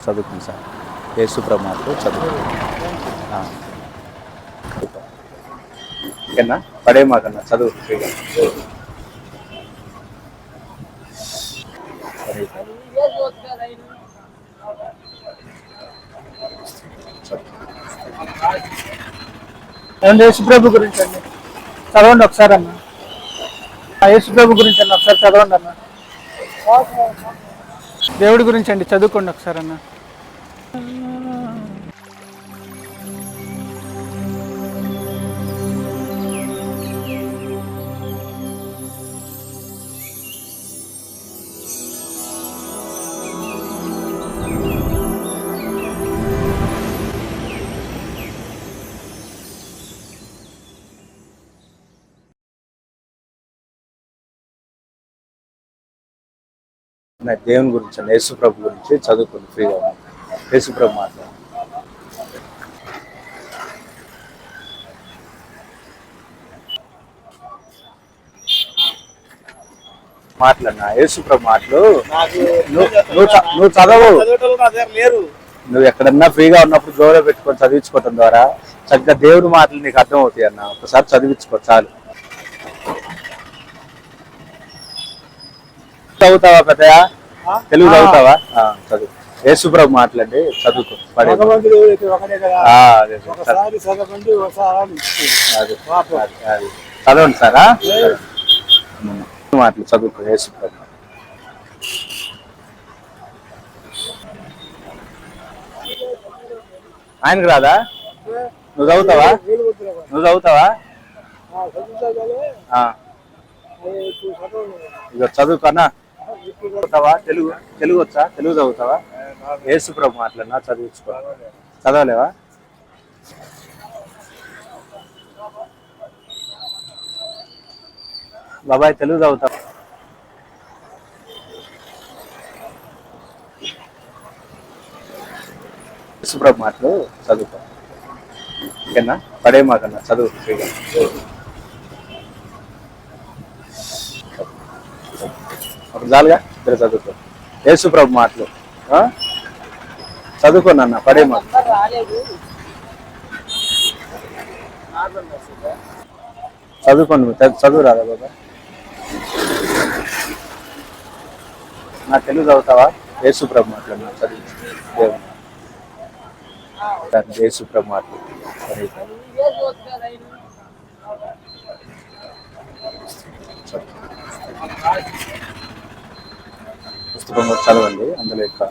చదువుకుంది సార్. యేసు ప్రమాణాలు చదువు పడే మాకన్నా చదువు చదువు. ఏమండి యేసుప్రభు గురించి అండి. చదవండి ఒకసారి అన్న. ఆ యేసుప్రభు గురించి అన్న. ఒకసారి చదవండి అన్న. దేవుడి గురించి అండి. చదువుకోండి ఒకసారి అన్న. నా దేవుని గురించి అండి యేసు ప్రభు గురించి చదువుకుంది ఫ్రీగా. యేసు ప్రభు మాట్లాడు. మాట్లాడినా? యేసు ప్రభు మాటలు నువ్వు చదవు. నువ్వు ఎక్కడన్నా ఫ్రీగా ఉన్నప్పుడు జోలో పెట్టుకొని చదివించుకోవటం ద్వారా చక్కగా దేవుడి మాటలు నీకు అర్థం అవుతాయి అన్న. ఒకసారి చదివించుకో చాలు. చదువుతావా పెద్దయా తెలుగు చదువుతావా? చదువు. యేసుప్రభు మాటలండి చదువుకో చదవండి సారా మాటలు చదువుకో యేసుప్రభు. ఆయనకు రాదా? నువ్వు చదువుతావా? నువ్వు చదువుతావా? ఇక చదువుకన్నా చదువుతావా తెలుగు తెలుగు వచ్చా? తెలుగు చదువుతావా? యేసుప్రభు మాట్లాడినా చదివించుకో. చదవలేవా? బాబాయ్ తెలుగు చదువుతావా యేసుప్రభు మాటలు చదువుకో. ఓకేనా? పడే మాకన్నా చదువు ఫ్రీగా. ఒక జాలుగా ఇద్దరు చదువుకో. యేసుప్రభు మాటలు. ఆ? చదువుకో నాన్న పడే మాట. చదువుకోండి చదువు- రాదా బాబా? నా తెలుగు చదువుతావా? యేసుప్రభు మాటలు నా చదువు. యేసు యేసుప్రభు మాటలు. సరే. పుస్తకం కూడా చదవండి. అందులో యొక్క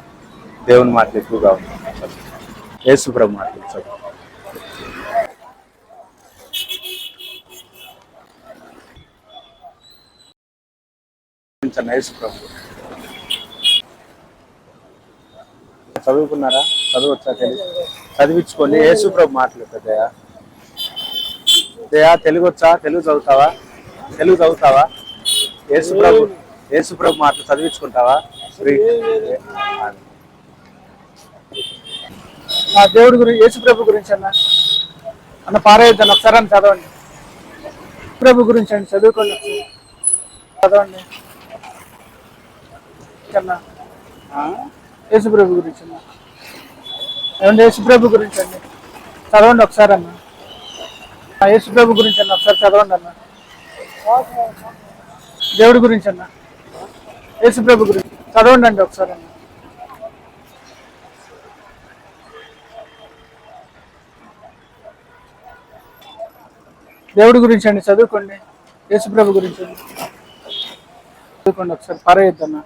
దేవుని మాటలు ఎక్కువగా ఉంది యేసుప్రభు మాటలు చదువు యేసుప్రభు. చదువుకున్నారా? చదవచ్చా తెలుగు చదివించుకోండి. యేసుప్రభు మాటలు పెద్దయా దయా తెలుగు వచ్చా? తెలుగు చదువుతావా? తెలుగు చదువుతావా? యేసుప్రభు యేసుప్రభు మాటలు చదివించుకుంటావా? నా దేవుడి గురించి యేసుప్రభు గురించి అన్న. అన్న పారాయొద్దాను ఒకసారి అని చదవండి. ప్రభు గురించి అండి చదువుకోండి చదవండి. అన్న. యేసుప్రభు గురించి అన్న. ఏమండి యేసుప్రభు గురించి అండి? చదవండి ఒకసారి అన్న. యేసు యేసుప్రభు గురించి అన్న ఒకసారి చదవండి అన్న. దేవుడి గురించి అన్న. యేసుప్రభు గురించి. చదవండి ఒకసారి అన్న. దేవుడి గురించి అండి చదువుకోండి. యేసుప్రభు గురించి చదువుకోండి ఒకసారి పారేయద్దన్న.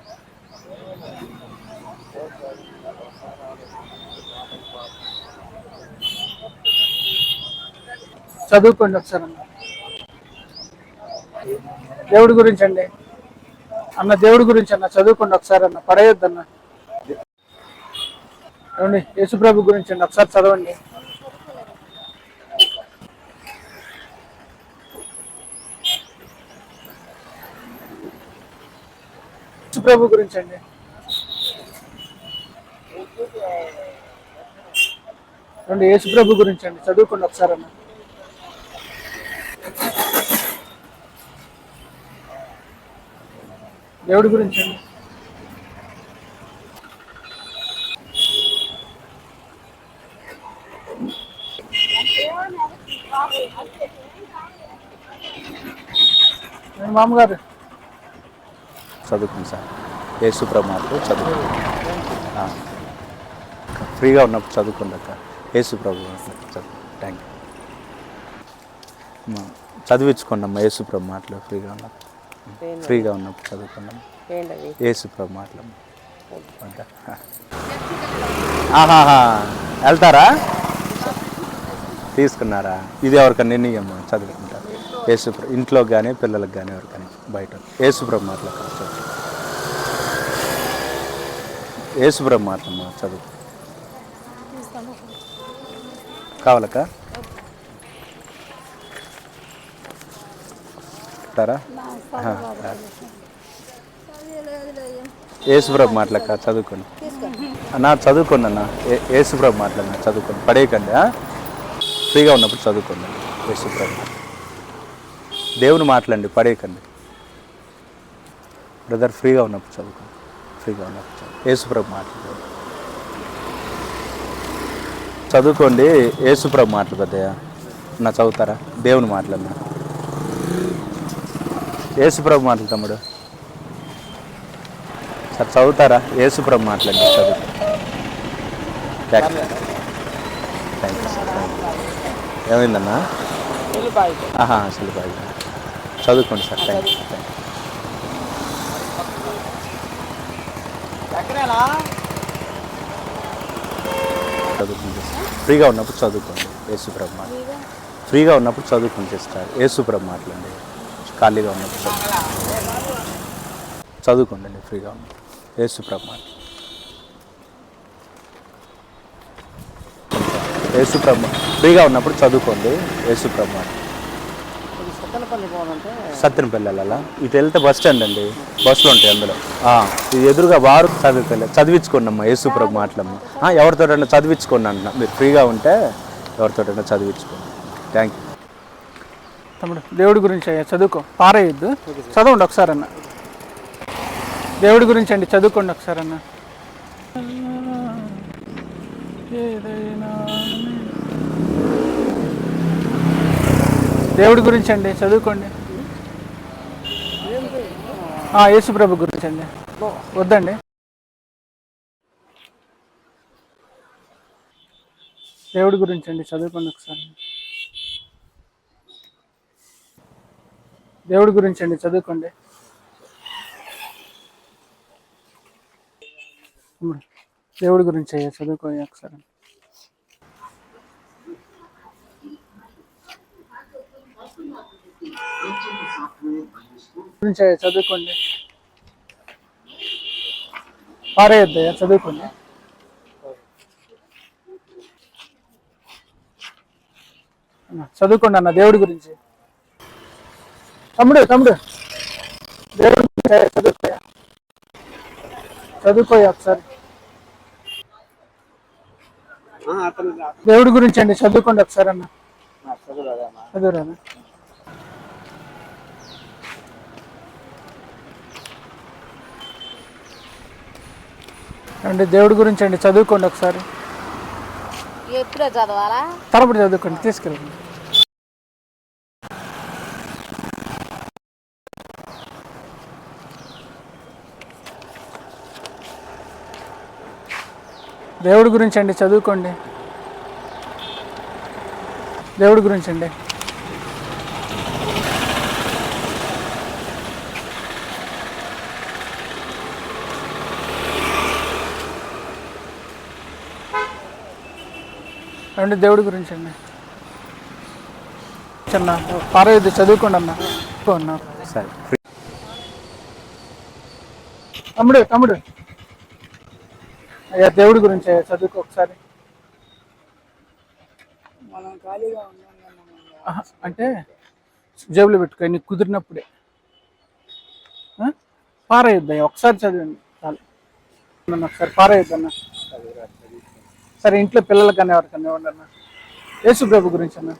చదువుకోండి ఒకసారి అన్న. దేవుడి గురించి అండి. అన్న దేవుడి గురించి అన్న చదువుకోండి ఒకసారి అన్న పడేయొద్దన్న. ఏమండి? యేసుప్రభు గురించి అండి ఒకసారి చదవండి. యేసుప్రభు గురించి అండి. ఏమండి? యేసుప్రభు గురించి అండి చదువుకోండి ఒకసారి అన్న. దేవుడి గురించి అండి. మామగారు? చదువుకుని సార్. యేసు ప్రభు చదువు ఫ్రీగా ఉన్నప్పుడు చదువుకోండి అక్క. యేసు ప్రభు చదువు. థ్యాంక్ యూ చదివించుకోండి అమ్మ. యేసు ప్రభు మాటలు ఫ్రీగా ఉన్నప్పుడు. ఫ్రీగా ఉన్నప్పుడు. ఏంటవి యేసు ప్రభు మాటలు? ఆహాహా వెళ్తారా? తీసుకున్నారా? ఇది ఎవరికన్నా నిర్ణయమ్మా చదువుకుంటారు. యేసుప్ర ఇంట్లో కానీ పిల్లలకు కానీ ఎవరికైనా బయట యేసుప్రభు మాటలు యేసుప్రభు మాటలమ్మా చదువు. కావాలక్క? తారా యేసుప్రభు మాటలక్క చదువుకోండి. అన్న చదువుకోండి అన్న. యేసుప్రభు మాటలన్నా చదువుకోండి. పడేయకండి? ఫ్రీగా ఉన్నప్పుడు చదువుకోండి. యేసుప్రభు. దేవుని మాటలండి పడేయకండి. బ్రదర్ ఫ్రీగా ఉన్నప్పుడు చదువుకోండి. ఫ్రీగా ఉన్నప్పుడు చదువు యేసుప్రభు మాటలు చదువుకోండి యేసుప్రభు మాటలు పెద్దయ్య నా చదువుతారా? దేవుని మాటలన్నా యేసుప్రభు మాటలు తమ్ముడు. సార్ చదువుతారా? యేసుప్రభు మాటలండి చదువు. Thank you thank you sir ఏమైందన్నా? ఆహా బాగా చదువుకోండి sir thank you thank you sir ఫ్రీగా ఉన్నప్పుడు చదువుకోండి యేసుప్రభు మాట ఫ్రీగా ఉన్నప్పుడు చదువుకోండి సిస్టర్ యేసుప్రభు మాటలండి ఖాళీగా ఉన్నప్పుడు. చదువుకోండి ఫ్రీగా ఫ్రీగా ఉన్నప్పుడు యేసుప్రభు యేసు ప్రభు ఫ్రీగా ఉన్నప్పుడు చదువుకోండి యేసు ప్రభు సత్తనపల్లి వెళ్ళాలా? ఇటు వెళ్తే బస్ స్టాండ్ అండి. బస్సులు ఉంటాయి అందులో. ఇది ఎదురుగా వారు చదివిపల్లి చదివించుకోండి అమ్మా యేసుప్రభు ప్రభు ఆ, ఎవరితోటైనా చదివించుకోండి అంటున్నా. మీరు ఫ్రీగా ఉంటే ఎవరితోటైనా చదివించుకోండి. థ్యాంక్ యూ తమ్ముడు దేవుడి గురించి అయ్యా చదువుకో. పారేయద్దు. చదవండి ఒకసారి అన్న దేవుడి గురించి అండి చదువుకోండి ఒకసారి అన్న దేవుడి గురించి అండి చదువుకోండి. యేసుప్రభు గురించి అండి. వద్దండి. దేవుడి గురించి అండి చదువుకోండి ఒకసారి దేవుడి గురించి అండి చదువుకోండి. దేవుడి గురించి అయ్యా చదువుకోండి ఒకసారి. గురించి అయ్యా చదువుకోండి. పారేయద్దయ్యా చదువుకోండి. చదువుకోండి అన్న దేవుడి గురించి. తమ్ముడు తమ్ముడు. దేవుడి చదువుకోయా? చదువుకోయా ఒకసారి? అతను దేవుడి గురించి అండి చదువుకోండి ఒకసారి అన్న. చదువురానా అండి దేవుడి గురించి అండి చదువుకోండి ఒకసారి. ఎప్పుడే చదవాలా? తరబడి చదువుకోండి తీసుకెళ్ళండి. దేవుడి గురించి అండి చదువుకోండి. దేవుడి గురించి అండి అండి దేవుడి గురించి అండి చిన్న పారవద్దు చదువుకోండి అన్న. అన్న. సరే. తమ్ముడు తమ్ముడు. అయ్యా దేవుడి గురించి అయ్యా చదువుకో ఒకసారి. మనం ఖాళీగా ఉన్నాం ఆహా, అంటే జేబులో పెట్టుకో నీకు కుదిరినప్పుడే. ఆ? ఒకసారి చదివండి చాలు. నన్ను ఒకసారి పారేయొద్దు అన్న సరే ఇంట్లో పిల్లలకన్నా ఎవరికన్నా ఇవ్వండి అన్న. యేసు ప్రభు గురించి అన్న.